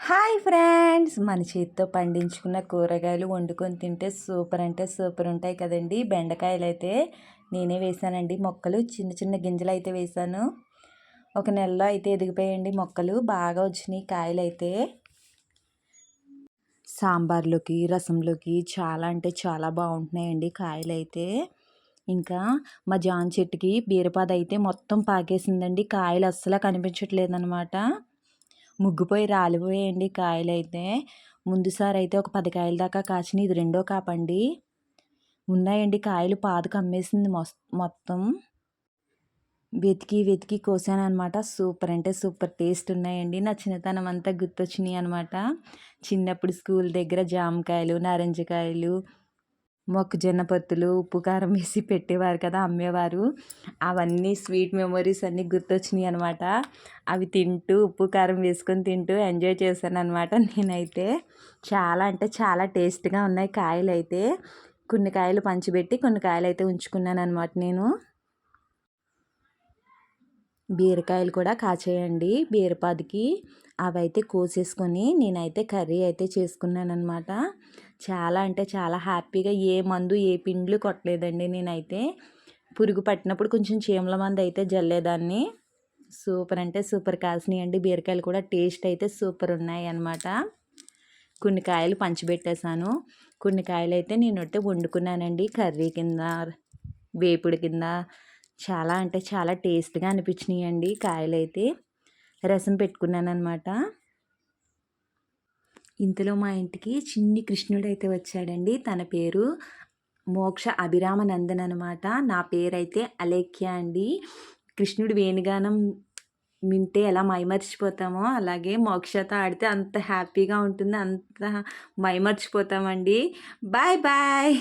Hi friends! మన చేతితో పండించుకున్న కూరగాయలు వండుకొని తింటే సూపర్ అంటే సూపర్ ఉంటాయి కదండి. బెండకాయలు అయితే నేనే వేసానండి. మొక్కలు చిన్న చిన్న గింజలు అయితే వేసాను. ఒక నెలలో అయితే ఎదిగిపోయాయండి మొక్కలు. బాగా వచ్చినాయి కాయలు అయితే సాంబార్లోకి రసంలోకి చాలా అంటే చాలా బాగుంటున్నాయండి కాయలు అయితే ఇంకా మా జాన్ చెట్టుకి బీరపాద అయితే మొత్తం పాకేసిందండి. కాయలు అస్సలు కనిపించట్లేదు అనమాట ముగ్గుపోయి రాలిపోయాయండి కాయలు అయితే ముందుసారి అయితే ఒక పది కాయల దాకా కాచిన ఇది రెండో కాపండి. ఉన్నాయండి కాయలు. పాదకు అమ్మేసింది మొత్తం. వెతికి వెతికి కోసాను అనమాట సూపర్ అంటే సూపర్ టేస్ట్ ఉన్నాయండి. నా చిన్నతనం అంతా గుర్తొచ్చినాయి అనమాట చిన్నప్పుడు స్కూల్ దగ్గర జామకాయలు నారింజకాయలు మొక్కజొన్న పత్తులు ఉప్పు కారం వేసి పెట్టేవారు కదా అమ్మేవారు. అవన్నీ స్వీట్ మెమొరీస్ అన్నీ గుర్తొచ్చినాయి అనమాట అవి తింటూ ఉప్పు కారం వేసుకొని తింటూ ఎంజాయ్ చేశాను అనమాట నేనైతే. చాలా అంటే చాలా టేస్ట్గా ఉన్నాయి కాయలు అయితే కొన్ని కాయలు పంచిపెట్టి కొన్ని కాయలు అయితే ఉంచుకున్నాను అనమాట నేను. బీరకాయలు కూడా కాచేయండి బీరపాదికి. అవైతే కోసేసుకొని నేనైతే కర్రీ అయితే చేసుకున్నాను అనమాట చాలా అంటే చాలా హ్యాపీగా ఏ మందు ఏ పిండ్లు కొట్టలేదండి నేనైతే. పురుగు పట్టినప్పుడు కొంచెం చీమల మందు అయితే జల్లేదాన్ని. సూపర్ అంటే సూపర్ కాసినాయి అండి. బీరకాయలు కూడా టేస్ట్ అయితే సూపర్ ఉన్నాయి అన్నమాట. కొన్ని కాయలు పంచిపెట్టేశాను కొన్ని కాయలు అయితే నేను వండుకున్నానండి. కర్రీ కింద వేపుడు కింద. చాలా అంటే చాలా టేస్ట్గా అనిపించినాయి అండి కాయలు అయితే రసం పెట్టుకున్నాను అనమాట ఇంతలో మా ఇంటికి చిన్ని కృష్ణుడు అయితే వచ్చాడండి. తన పేరు మోక్ష అభిరామనందన్ అనమాట నా పేరైతే అలేఖ్య అండి. కృష్ణుడు వేణుగానం వింటే ఎలా మైమర్చిపోతామో అలాగే మోక్షతో ఆడితే అంత హ్యాపీగా ఉంటుంది అంత మైమర్చిపోతామండి. Bye bye.